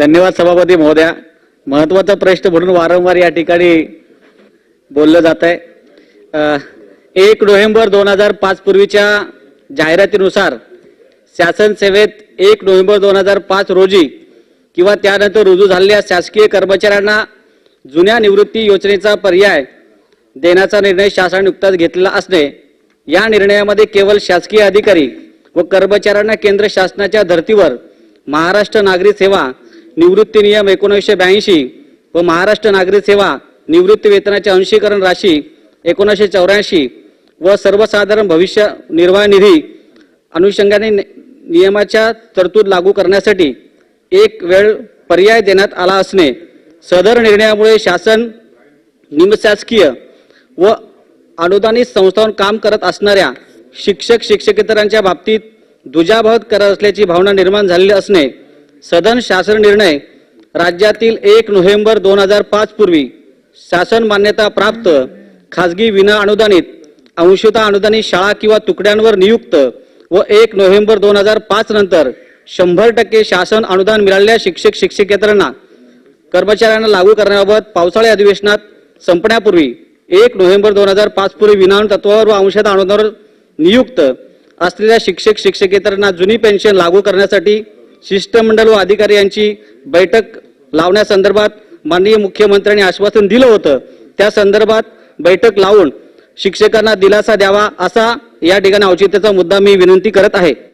धन्यवाद सभापती महोदया. महत्त्वाचा प्रश्न म्हणून वारंवार या ठिकाणी बोललं जात आहे एक नोव्हेंबर दोन हजार पाच पूर्वीच्या जाहिरातीनुसार शासन सेवेत एक नोव्हेंबर दोन हजार पाच रोजी किंवा त्यानंतर रुजू झालेल्या शासकीय कर्मचाऱ्यांना जुन्या निवृत्ती योजनेचा पर्याय देण्याचा निर्णय शासनाने नुकताच घेतलेला असणे या निर्णयामध्ये केवळ शासकीय अधिकारी व कर्मचाऱ्यांना केंद्र शासनाच्या धर्तीवर महाराष्ट्र नागरी सेवा निवृत्ती नियम एकोणीसशे ब्याऐंशी व महाराष्ट्र नागरी सेवा निवृत्ती वेतनाचे अंशीकरण राशी एकोणीसशे चौऱ्याऐंशी व सर्वसाधारण भविष्य निर्वाह निधी अनुषंगाने नियमाच्या तरतूद लागू करण्यासाठी एक वेळ पर्याय देण्यात आला असणे सदर निर्णयामुळे शासन निमशासकीय व अनुदानित संस्थांवर काम करत असणाऱ्या शिक्षक शिक्षकेतरांच्या बाबतीत दुजाभाव करत असल्याची भावना निर्माण झालेली असणे सदन शासन निर्णय राज्यातील एक नोव्हेंबर दोन हजार पाच पूर्वी शासन मान्यता प्राप्त खाजगी विना अनुदानित अंशतः अनुदानित शाळा किंवा तुकड्यांवर नियुक्त व एक नोव्हेंबर दोन हजार पाच नंतर शंभर टक्के शासन अनुदान मिळालेल्या शिक्षक शिक्षकेतरांना कर्मचाऱ्यांना लागू करण्याबाबत पावसाळी अधिवेशनात संपण्यापूर्वी एक नोव्हेंबर दोन हजार पाच पूर्वी विनान तत्वावर व अंशतः अनुदानावर नियुक्त असलेल्या शिक्षक शिक्षकेतरांना जुनी पेन्शन लागू करण्यासाठी शिष्टमंडळ व अधिकारी यांची बैठक लावण्यासंदर्भात माननीय मुख्यमंत्र्यांनी आश्वासन दिलं होतं. त्या संदर्भात बैठक लावून शिक्षकांना दिलासा द्यावा असा या ठिकाणी औचित्याचा मुद्दा मी विनंती करत आहे.